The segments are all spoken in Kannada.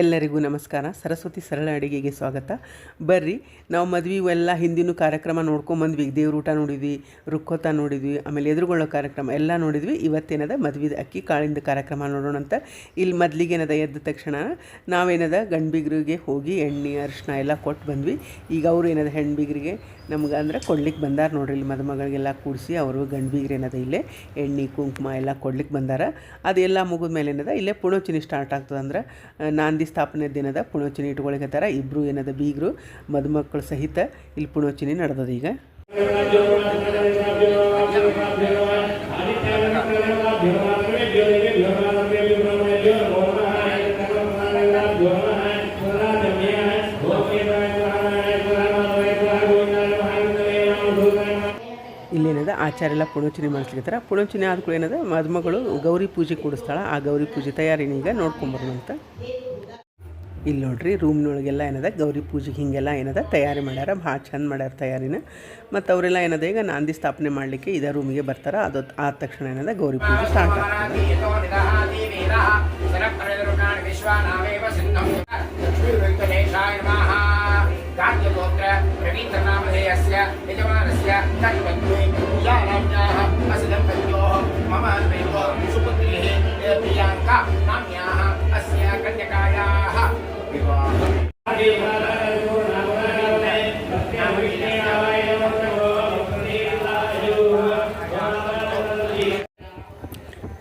ಎಲ್ಲರಿಗೂ ನಮಸ್ಕಾರ. ಸರಸ್ವತಿ ಸರಳ ಅಡುಗೆಗೆ ಸ್ವಾಗತ. ಬರ್ರಿ, ನಾವು ಮದ್ವೆ ಎಲ್ಲ ಹಿಂದಿನ ಕಾರ್ಯಕ್ರಮ ನೋಡ್ಕೊಂಬಂದ್ವಿ ದೇವ್ರ ಊಟ ನೋಡಿದ್ವಿ, ರುಕ್ಕೋತ ನೋಡಿದ್ವಿ, ಆಮೇಲೆ ಎದುರುಗೊಳ್ಳೋ ಕಾರ್ಯಕ್ರಮ ಎಲ್ಲ ನೋಡಿದ್ವಿ. ಇವತ್ತೇನದ? ಮದ್ವಿದ ಅಕ್ಕಿ, ಕಾಳಿಂದ ಕಾರ್ಯಕ್ರಮ ನೋಡೋಣ ಅಂತ. ಇಲ್ಲಿ ಮೊದಲಿಗೆ ಏನದ ಎದ್ದ ತಕ್ಷಣ ನಾವೇನದ? ಗಂಡ್ಬಿಗ್ರಿಗೆ ಹೋಗಿ ಎಣ್ಣೆ ಅರಿಶಿನ ಎಲ್ಲ ಕೊಟ್ಟು ಬಂದ್ವಿ. ಈಗ ಅವರು ಏನದ? ಹೆಣ್ಬಿಗ್ರಿಗೆ ನಮ್ಗೆ ಅಂದ್ರೆ ಕೊಡ್ಲಿಕ್ಕೆ ಬಂದಾರ ನೋಡ್ರಿ ಇಲ್ಲಿ ಮದುಮಗಳಿಗೆಲ್ಲ ಕೂಡಿಸಿ ಅವರು ಗಂಡ್ಬಿಗ್ರು ಏನದ ಇಲ್ಲೇ, ಎಣ್ಣೆ, ಕುಂಕುಮ ಎಲ್ಲ ಕೊಡ್ಲಿಕ್ಕೆ ಬಂದಾರ. ಅದೆಲ್ಲ ಮುಗಿದ ಮೇಲೆ ಏನದ ಇಲ್ಲೇ ಪುಣೋಚಿನಿ ಸ್ಟಾರ್ಟ್ ಆಗ್ತದೆ ಅಂದ್ರೆ ನಾಂದಿ ಸ್ಥಾಪನೆ ದಿನದ ಪುಣೋಚಿನಿ ಇಟ್ಕೊಳಿಕತ್ತಾರ ಇಬ್ಬರು ಏನದ ಬೀಗರು ಮದುಮಕ್ಕಳು ಸಹಿತ ಇಲ್ಲಿ ಪುಣೋಚಿನಿ ನಡೆದದ ಈಗ. ಇಲ್ಲೇನದ ಆಚಾರ್ಯ ಎಲ್ಲ ಪುಣೋಚಿನಿ ಮಾಡಿಸ್ಲಿಕ್ಕತ್ತಾರ ಆದ ಕೂಡ ಏನದ, ಮದುಮಗಳು ಗೌರಿ ಪೂಜೆ ಕೂಡಿಸ್ತಾಳೆ. ಆ ಗೌರಿ ಪೂಜೆ ತಯಾರಿ ಈಗ ನೋಡ್ಕೊಂಬರ್ನಂತ ಇಲ್ಲಿ ನೋಡ್ರಿ, ರೂಮ್ನೊಳಗೆಲ್ಲ ಏನದ, ಗೌರಿ ಪೂಜೆಗೆ ಹಿಂಗೆಲ್ಲ ಏನದ, ತಯಾರಿ ಮಾಡ್ಯಾರ ಭಾಳ ಚಂದ ಮಾಡ್ಯಾರ ತಯಾರಿನ. ಮತ್ತು ಅವರೆಲ್ಲ ಏನದ, ಈಗ ನಾಂದಿ ಸ್ಥಾಪನೆ ಮಾಡಲಿಕ್ಕೆ ಇದೇ ರೂಮಿಗೆ ಬರ್ತಾರ. ಅದು ಆದ ತಕ್ಷಣ ಏನದ, ಗೌರಿ ಪೂಜೆ ಸ್ಟಾರ್ಟ್ ಆಗ್ತದೆ.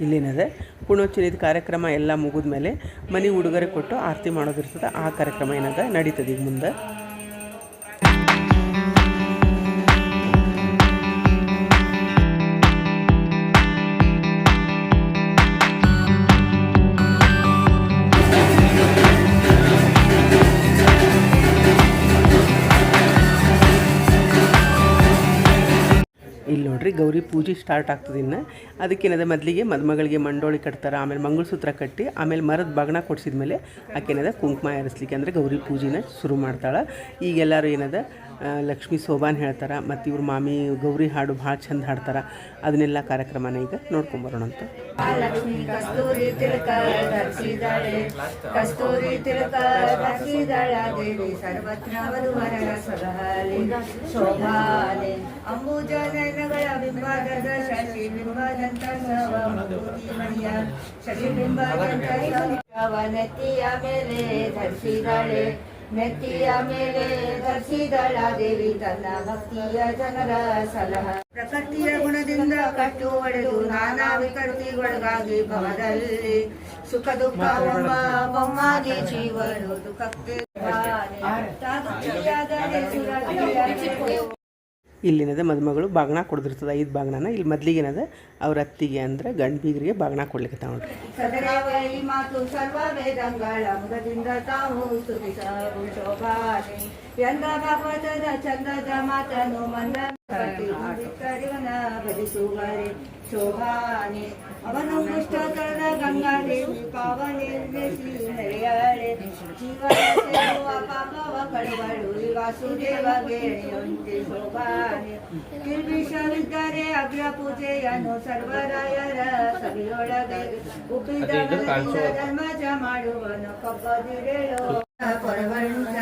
ಇಲ್ಲೇನದ. ಪುಣೋಚಿನಿದ ಕಾರ್ಯಕ್ರಮ ಎಲ್ಲ ಮುಗಿದ ಮೇಲೆ ಮನೆ ಉಡುಗೊರೆ ಕೊಟ್ಟು ಆರತಿ ಮಾಡೋದಿರ್ತದೆ ಆ ಕಾರ್ಯಕ್ರಮ ಏನದ ನಡೀತದೆ ಈಗ ಮುಂದೆ? ಗೌರಿ ಪೂಜೆ ಸ್ಟಾರ್ಟ್ ಆಗ್ತದೆ ಇನ್ನು. ಅದಕ್ಕೇನದ ಮೊದಲಿಗೆ ಮದುಮಗಳಿಗೆ ಮಂಡೋಳಿ ಕಟ್ತಾರೆ, ಆಮೇಲೆ ಮಂಗಳಸೂತ್ರ ಕಟ್ಟಿ, ಆಮೇಲೆ ಮರದ ಬಗ್ನ ಕೊಡಿಸಿದ ಮೇಲೆ ಆಕೆನದ ಕುಂಕುಮ ಏರಿಸ್ಲಿಕ್ಕೆ ಅಂದರೆ ಗೌರಿ ಪೂಜೆನ ಶುರು ಮಾಡ್ತಾಳೆ. ಈಗೆಲ್ಲರೂ ಏನದ ಲಕ್ಷ್ಮೀ ಸೋಬಾನ್ ಹೇಳ್ತಾರೆ, ಮತ್ತು ಇವ್ರ ಮಾಮಿ ಗೌರಿ ಹಾಡು ಭಾಳ ಚಂದ ಹಾಡ್ತಾರೆ, ಅದನ್ನೆಲ್ಲ ಕಾರ್ಯಕ್ರಮನ ಈಗ ನೋಡ್ಕೊಂಬರೋಣ ಅಂತ. ಶಶಿಬಿಂಬ ಮೇಲೆ ಧರಿಸಿದಳೆ. ನೆತ್ತಿಯ ಮೇಲೆ ಧರಿಸಿದಳ ದೇವಿ ತನ್ನ ಭಕ್ತಿಯ ಜನರ ಸಲಹ ಪ್ರಕೃತಿಯ ಗುಣದಿಂದ ಕಟ್ಟು ಒಡೆದು ನಾನಾ ವಿಕೃತಿಗೊಳಗಾಗಿ ಭವದಲ್ಲಿ ಸುಖ ದುಃಖ ಎಂಬ ಬೊಮ್ಮಾಗಿ ಜೀವನು ದುಃಖಕ್ಕೆ ತಾಗುತ್ತಿಯಾದರೆ ಸುರಭಿಯ ಇಲ್ಲಿನದ ಮದುಮಗಳು ಬಾಗಣ ಕೊಡ್ದಿರ್ತದೆ, ಐದು ಬಾಗಣನ ಇಲ್ಲಿ ಮೊದ್ಲಿಗೆ ಏನದ ಅವ್ರ ಅತ್ತಿಗೆ ಅಂದ್ರೆ ಗಂಡ ಬೀಗರಿಗೆ ಬಾಗಣ ಕೊಡ್ಲಿಕ್ಕೆ ತಗೊಂಡ್ರಿ ಮಾತು ಮುಖದಿಂದ ತಾವು ಎಂದ ಭಾಗವತದ ಚಂದದ ಮಾತನು ಮಂದ ಕರಿವನ ಭಜಿಸುವರೆ ಶೋಭಾನೆ. ಅವನು ದುಷ್ಟತನ ಗಂಗಾದೇವಿ ಪಾವನೆ ನಡೆಯಾಳೆ ಜೀವನ ಸೇರುವ ಪಾಪವ ಕಡುಗಳು ವಾಸುದೇವ ಎಳೆಯುವಂತೆ ಶೋಭಾನೆ. ಕಿಲ್ಬಿಷವಿದ್ದರೆ ಅಗ್ರ ಪೂಜೆಯನ್ನು ಸರ್ವರಾಯರ ಸಭೆಯೊಳಗೆ ಉಪ್ಪಿದ ಧರ್ಮಜ ಮಾಡುವನು. ಕಬ್ಬದಿರೇಳು ಪರವಂಶ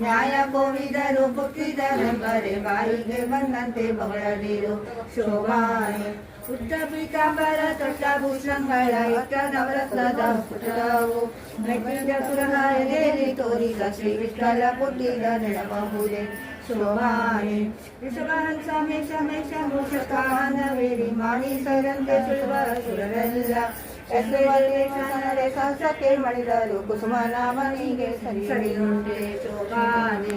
ನ್ಯಾಯ ಕೋವಿದರು ಪುಟ್ಟಿದರೆಂಬರೆ ಬಾಯಿಗೆ ಬಂದಂತೆ ಬಗಳದಿರು ಶೋಭಾನೆ ಉದ್ದ ಪೀತಾಂಬರ ತೊಟ್ಟ ಭೂಷಣಗಳ ಇಟ್ಟ ನವರತ್ನದ ಪುಟವು ಮೆಟ್ಟಿದ ಪುರಹಾರದಲ್ಲಿ ತೋರಿದ ಶ್ರೀ ವಿಠಲ ಪುಟ್ಟಿದ ನೆನಪಹುದೆ ಶೋಭಾನೆ ಋಷಭಹಂಸ ಮೇಷ ಮೇಷ ಮೂಷಕಾನ ವೇರಿ ಮಾಣಿ ಸರಂತೆ ಸುಳುವ ಸುರರೆಲ್ಲ ಎಸ್ವಲ್ಲೇಶನರೆ ಸಾಹಸಕ್ಕೆ ಮಣಿದರು ಕುಸುಮ ನಾಮನಿಗೆ ಸರಿಯುಂಟೆ ಶೋಭಾನೆ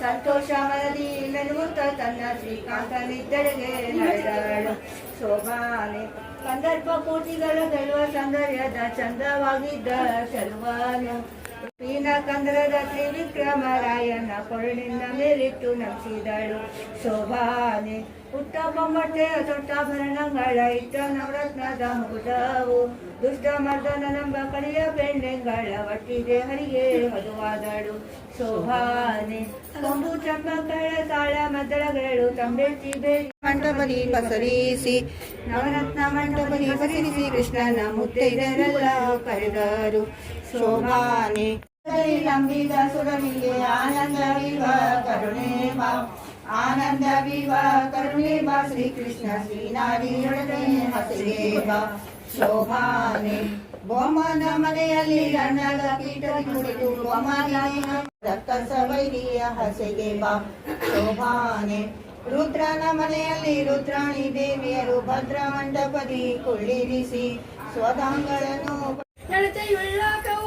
ಸಂತೋಷ ಮನದಿ ಮೆನುಗುತ್ತ ತನ್ನ ಶ್ರೀಕಾಂತನಿದ್ದೆಡೆಗೆ ನಡೆದಳು ಶೋಭಾನೆ ಸಂದರ್ಭ ಕೋಟಿಗಳ ಗೆಲ್ಲುವ ಸೌಂದರ್ಯದ ಚಂದವಾಗಿದ್ದ ಶರ್ವಾನು ಕಂದ್ರದ ತ್ರಿವಿಕ್ರಮರಾಯನ ಕೊರಳಿನ ಮೇಲಿಟ್ಟು ನಮಿಸಿದಳು ಶೋಭಾನೆ, ಉತ್ತಮ ಬಟ್ಟೆಯ ತೊಟ್ಟಾಭರಣಗಳ ಇಟ್ಟ ನವರತ್ನದ ಮುಗುದವು ದುಷ್ಟ ಮರ್ದನನೆಂಬ ಕಡೆಯ ಬೆಣ್ಣೆಗಳ ಒಟ್ಟಿಗೆ ಹರಿಗೆ ಮದುವಾದಳು ಶೋಭಾನೆ, ಕೊಂಬು ಚಂಬಕಳ ತಾಳ ಮದ್ದಳಗಳು ತಂಬೆತ್ತಿ ಬೇಡಿ ಮಂಟಪದಿ ಪಸರಿಸಿ, ನವರತ್ನ ಮಂಟಪದಿ ಪಸರಿಸಿ ಕೃಷ್ಣನ ಮುತ್ತೈದರೆಲ್ಲ ಕರೆದರು. ಶೋಭಾನೆ. ನಂಬಿದ ಸುರವಿಗೆ ಆನಂದ ವಿವ ಕರುಣೆ ಬಾ. ಆನಂದ ವಿವ ಕರುಣೆ ಬಾ. ಶ್ರೀಕೃಷ್ಣ ಶ್ರೀನಾರಿಯೊಡನೆ ಹಸಿಗೆ ಬಾ. ಶೋಭಾನೆ. ಬೊಮ್ಮನ ಮನೆಯಲ್ಲಿ ಗಂಡದ ಪೀಠ ಕುಡಿದು ಬೊಮ್ಮನ ರಕ್ತ ಸವೈರಿಯ ಹಸಿಗೆ ಬಾ. ಶೋಭಾನೆ. ರುದ್ರನ ಮನೆಯಲ್ಲಿ ರುದ್ರಾಣಿ ದೇವಿಯರು ಭದ್ರ ಮಂಟಪದಿ ಕುಳ್ಳಿರಿಸಿ ಸ್ವಧಾಂಗಳನ್ನು ನಡತೆಯುಳ್ಳ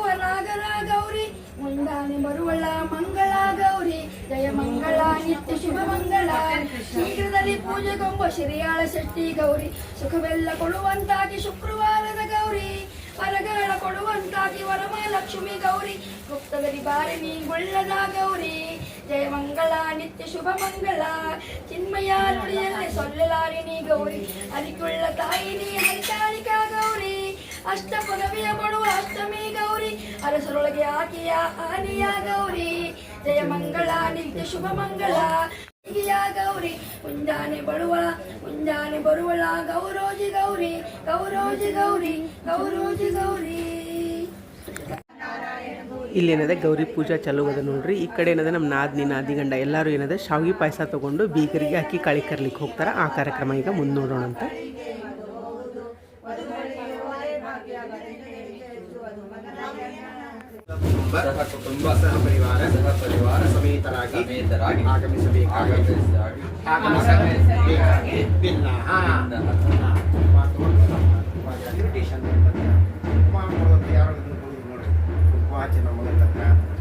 ಗೌರಿ ಮುಂದಾನೆ ಬರುವಳ ಮಂಗಳ ಗೌರಿ. ಜಯ ಮಂಗಳ, ನಿತ್ಯ ಶುಭ ಮಂಗಳ. ಶೀಘ್ರದಲ್ಲಿ ಪೂಜೆಗೊಂಬ ಶ್ರೀಯಾಳ ಶೆಟ್ಟಿ ಗೌರಿ. ಸುಖವೆಲ್ಲ ಕೊಡುವಂತಾಗಿ ಶುಕ್ರವಾರದ ಗೌರಿ. ವರಗಳ ಕೊಡುವಂತಾಗಿ ವರಮಹಾಲಕ್ಷ್ಮಿ ಗೌರಿ. ಗುಪ್ತದಲ್ಲಿ ಬಾರಿ ನೀ ಗೌರಿ. ಜಯ ಮಂಗಳ, ನಿತ್ಯ ಶುಭ ಮಂಗಳ. ಚಿನ್ಮಯ ನುಡಿಯಲ್ಲೇ ಸೊಲ್ಲಲಾರಿ ನೀ ಗೌರಿ. ಅರಿಕುಳ್ಳ ತಾಯಿ ನೀ ಹರಿತಾಳಿಕಾ ಗೌರಿ. ಅಷ್ಟ ಪದವಿಯ ಬಡುವ ಅಷ್ಟಮಿ ಗೌರಿ. ಅರಸರೊಳಗೆ ಆಕೆಯ ಆನೆಯ ಗೌರಿ. ಜಯ ಮಂಗಳ, ನಿತ್ಯ ಶುಭ ಮಂಗಳ. ಗೌರಿ. ಮುಂಜಾನೆ ಬರುವಳ ಮುಂಜಾನೆ ಬರುವಳ ಗೌರೋಜಿ ಗೌರಿ. ಗೌರೋಜಿ ಗೌರಿ ಗೌರೋಜಿ ಗೌರಿ. ಇಲ್ಲಿ ಏನದ ಗೌರಿ ಪೂಜಾ ಚಲೋ ಅದ ನೋಡ್ರಿ. ಈ ಕಡೆ ಏನದ ನಮ್ಮ ನಾದಿನಿ ನಾದಿ ಗಂಡ ಎಲ್ಲರೂ ಏನದ ಶಾವಿಗೆ ಪಾಯಸ ತಗೊಂಡು ಬೀಗರಿಗೆ ಅಕ್ಕಿ ಕಾಳಿ ಕರ್ಲಿಕ್ಕೆ ಹೋಗ್ತಾರೆ. ಆ ಕಾರ್ಯಕ್ರಮ ಈಗ ಮುಂದೆ ನೋಡೋಣ ಅಂತ. ಸಹ ಕುಟುಂಬ ಸಹ ಪರಿವಾರ ಸಹ ಪರಿವಾರ ಸಮೇತರಾಗಿ ಸಮೇತರಾಗಿ ಆಗಮಿಸಬೇಕಾಗಿ ಆಗಮಿಸಬೇಕಾಗಿ. ಭಿನ್ನ ಇನ್ವಿಟೇಷನ್ ಉಪವಾಚನ ಮೂಲಕ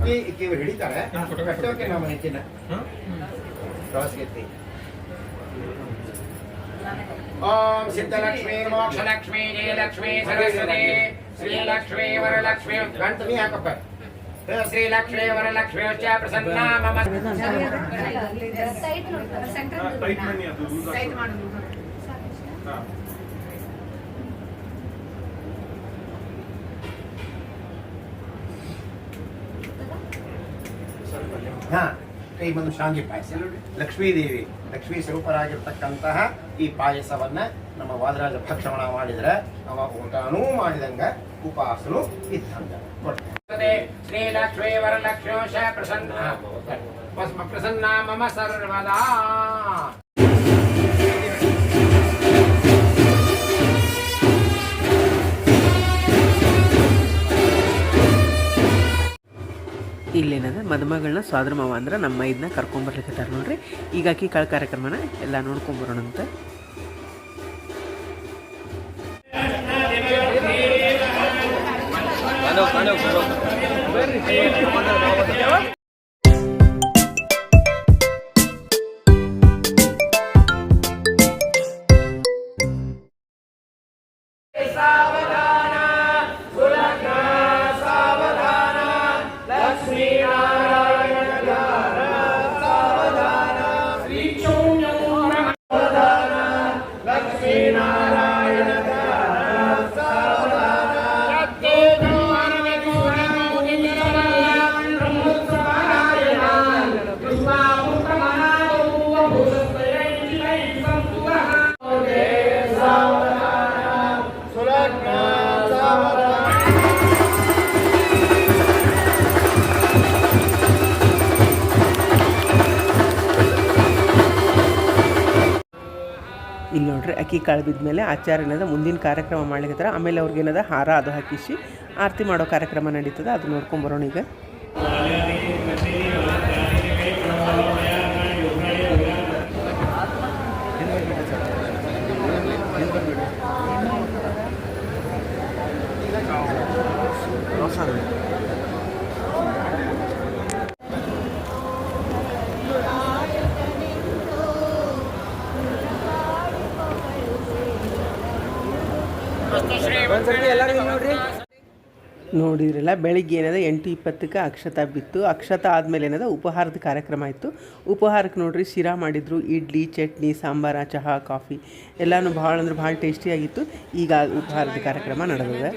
ಈ ಇವರು ಹಿಡಿತಾರೆ ಕಟ್ಟೋಕೆ ನಮ್ಮ ಹೆಚ್ಚಿನ ಪ್ರವಾಸಕ್ಕೆ ಓಂ ಸಿದ್ಧಲಕ್ಷ್ಮೀ ಮೋಕ್ಷಲಕ್ಷ್ಮೀ ಜಯಲಕ್ಷ್ಮೀ ಸರಸ್ವತಿ ಶ್ರೀಲಕ್ಷ್ಮೀ ವರಲಕ್ಷ್ಮೀ ಗಂಟನಿ ಹಾಕಪ್ಪ ಶ್ರೀಲಕ್ಷ್ಮೀ ವರಲಕ್ಷ್ಮೀ ಚ ಪ್ರಸನ್ನ ಮಮ ಹಾ ಕೈ ಬಂದು ಶಾಂಗಿ ಪಾಯಸ ಲಕ್ಷ್ಮೀದೇವಿ ಲಕ್ಷ್ಮೀ ಸ್ವರೂಪರಾಗಿರ್ತಕ್ಕಂತಹ ಈ ಪಾಯಸವನ್ನ ನಮ್ಮ ವಾದರಾಜ ಭಕ್ಷಣ ಮಾಡಿದ್ರೆ ಅವ ಊಟನೂ ಮಾಡಿದಂಗ ಉಪವಾಸನು ಇದ್ದಂಗ. ಶ್ರೀ ಪ್ರಸನ್ನ ಪ್ರಸನ್ನ ಮಮ ಸರ್ವದಾ. ಇಲ್ಲೇನದ ಮದುಮಗಳನ್ನ ಸ್ವಾದ್ರ ಮಾವ ಅಂದ್ರೆ ನಮ್ಮ ಇದನ್ನ ಕರ್ಕೊಂಬರ್ಲಿಕ್ಕೆ ನೋಡ್ರಿ. ಈಗ ಅಕ್ಕಿ ಕಾಳು ಕಾರ್ಯಕ್ರಮನ ಎಲ್ಲ ನೋಡ್ಕೊಂಬರೋಣ ಅಂತ. ಇಲ್ಲಿ ನೋಡ್ರಿ, ಅಕ್ಕಿ ಕಾಳು ಬಿದ್ಮೇಲೆ ಆಚಾರ ಏನದ, ಮುಂದಿನ ಕಾರ್ಯಕ್ರಮ ಮಾಡ್ಲಿಕ್ಕೆ ಆಮೇಲೆ ಅವ್ರಿಗೇನದ ಹಾರ ಅದು ಹಾಕಿಸಿ ಆರತಿ ಮಾಡೋ ಕಾರ್ಯಕ್ರಮ ನಡೀತದೆ, ಅದು ನೋಡ್ಕೊಂಬರೋಣ ಈಗ. ನೋಡಿದ್ರಲ್ಲ ಬೆಳಿಗ್ಗೆ ಏನದ? ಎಂಟು ಇಪ್ಪತ್ತಕ್ಕೆ ಅಕ್ಷತ ಬಿತ್ತು. ಅಕ್ಷತ ಆದಮೇಲೆ ಏನದ? ಉಪಹಾರದ ಕಾರ್ಯಕ್ರಮ ಇತ್ತು ಉಪಹಾರಕ್ಕೆ ನೋಡ್ರಿ, ಶಿರಾ ಮಾಡಿದ್ರು, ಇಡ್ಲಿ, ಚಟ್ನಿ, ಸಾಂಬಾರ, ಚಹಾ, ಕಾಫಿ. ಎಲ್ಲಾನು ಭಾಳ ಅಂದ್ರೆ ಭಾಳ ಟೇಸ್ಟಿಯಾಗಿತ್ತು ಈಗ ಉಪಹಾರದ ಕಾರ್ಯಕ್ರಮ ನಡೆದಿದೆ.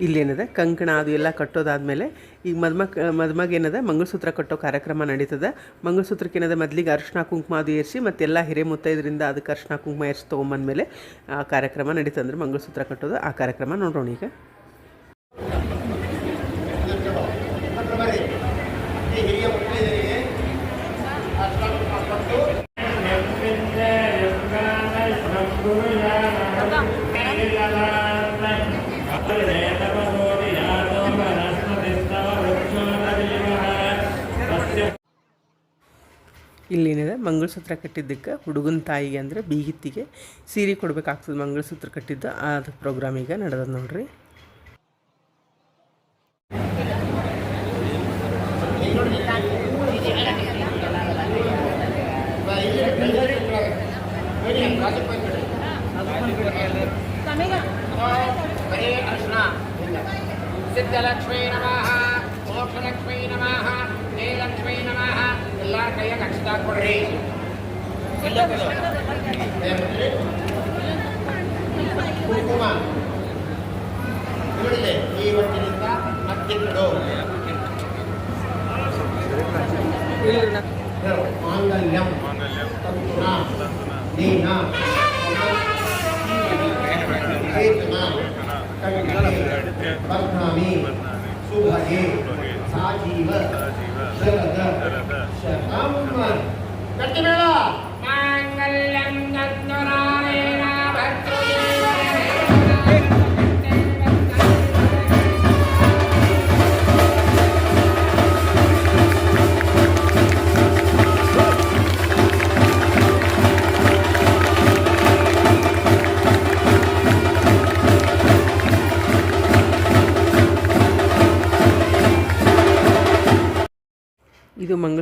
ಇಲ್ಲೇನದ? ಕಂಕಣ ಅದು ಎಲ್ಲ ಕಟ್ಟೋದಾದಮೇಲೆ ಈಗ ಮದ್ಮಕ್ ಮದ್ಮಗ ಏನದ? ಮಂಗಲಸೂತ್ರ ಕಟ್ಟೋ ಕಾರ್ಯಕ್ರಮ ನಡೀತದೆ. ಮಂಗಲಸೂತ್ರಕ್ಕೆ ಏನದ? ಮೊದಲಿಗೆ ಅರ್ಶಿನ ಕುಂಕುಮ ಅದು ಏರಿಸಿ, ಮತ್ತೆಲ್ಲ ಹಿರೇಮುತ್ತೈದರಿಂದ ಅದಕ್ಕೆ ಅರಿಶಿನ ಕುಂಕುಮ ಏರಿಸಿ ತೊಗೊಂಬಂದ್ಮೇಲೆ ಆ ಕಾರ್ಯಕ್ರಮ ನಡೀತಂದ್ರೆ ಮಂಗಲಸೂತ್ರ ಕಟ್ಟೋದು ಆ ಕಾರ್ಯಕ್ರಮ ನೋಡೋಣ ಈಗ. ಇಲ್ಲೇನಿದೆ ಮಂಗಳಸೂತ್ರ ಕಟ್ಟಿದ್ದಕ್ಕೆ ಹುಡುಗನ ತಾಯಿಗೆ ಅಂದರೆ ಬೀಗಿತ್ತಿಗೆ ಸೀರೆ ಕೊಡಬೇಕಾಗ್ತದೆ ಮಂಗಳಸೂತ್ರ ಕಟ್ಟಿದ್ದು. ಅದು ಪ್ರೋಗ್ರಾಮ್ ಈಗ ನಡೆದದ ನೋಡ್ರಿ. ಸಿದ್ಧಲಕ್ಷ್ಮೀ ನಮಃ. ಕೈಯಾಗ ಅಕ್ಷತ ಕೊಡ್ರಿ ಕುಂಕುಮ ನೋಡಿದೆ ಇವತ್ತಿನಿಂದ ಹತ್ತಿರಡು ಮಾಂಗಲ್ಯಂ ತಂತುನಾ ನೀನ ಹೇತುನಾ ಕಂಠೆ ಬಧ್ನಾಮಿ ಸುಭಗೆ ಸಾಜೀವ గట్టిమేళ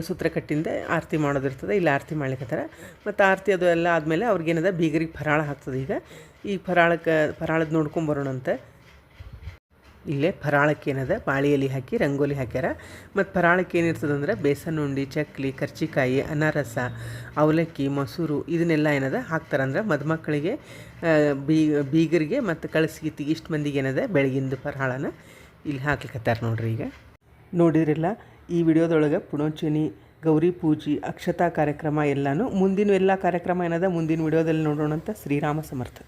ಇದು ಕಟ್ಟಿಂದೆ ಆರತಿ ಮಾಡೋದಿರ್ತದೆ, ಇಲ್ಲಿ ಆರತಿ ಮಾಡ್ಲಿಕ್ಕತ್ತಾರ ಮತ್ತು ಆರತಿ ಅದು ಎಲ್ಲ ಆದಮೇಲೆ ಅವ್ರಿಗೇನದ ಬೀಗರಿಗೆ ಫರಾಳ ಹಾಕ್ತದೆ ಈಗ. ಈ ಫರಾಳಕ್ಕೆ ಫರಾಳದ ನೋಡ್ಕೊಂಬರೋಣಂತೆ ಇಲ್ಲೇ ಫರಾಳಕ್ಕೆ ಏನದ ಬಾಳೆ ಹಾಕಿ, ರಂಗೋಲಿ ಹಾಕ್ಯಾರ. ಮತ್ತು ಫರಾಳಕ್ಕೆ ಏನಿರ್ತದೆ ಅಂದರೆ ಬೇಸನ್ ಉಂಡಿ, ಚಕ್ಲಿ, ಕರ್ಚಿಕಾಯಿ, ಅನಾರಸ, ಅವಲಕ್ಕಿ, ಮೊಸರು ಇದನ್ನೆಲ್ಲ ಏನದ ಹಾಕ್ತಾರಂದ್ರೆ ಮದುಮಕ್ಕಳಿಗೆ ಬೀ, ಬೀಗರಿಗೆ ಮತ್ತು ಕಳಿಸ್ಗಿತ್ತಿಗೆ ಇಷ್ಟು ಮಂದಿಗೆ ಏನದ ಬೆಳಗಿಂದು ಫರಾಳನ ಇಲ್ಲಿ ಹಾಕ್ಲಿಕ್ಕತ್ತಾರ ನೋಡ್ರಿ ಈಗ. ನೋಡಿದ್ರಲ್ಲ? ಈ ವಿಡಿಯೋದೊಳಗೆ ಪುಣೋಚನಿ, ಗೌರಿ ಪೂಜೆ, ಅಕ್ಷತಾ ಕಾರ್ಯಕ್ರಮ ಎಲ್ಲನೂ ಮುಂದಿನ ಎಲ್ಲ ಕಾರ್ಯಕ್ರಮ ಏನದ ಮುಂದಿನ ವಿಡಿಯೋದಲ್ಲಿ ನೋಡೋಣ ಅಂತ ಶ್ರೀರಾಮ ಸಮರ್ಥ.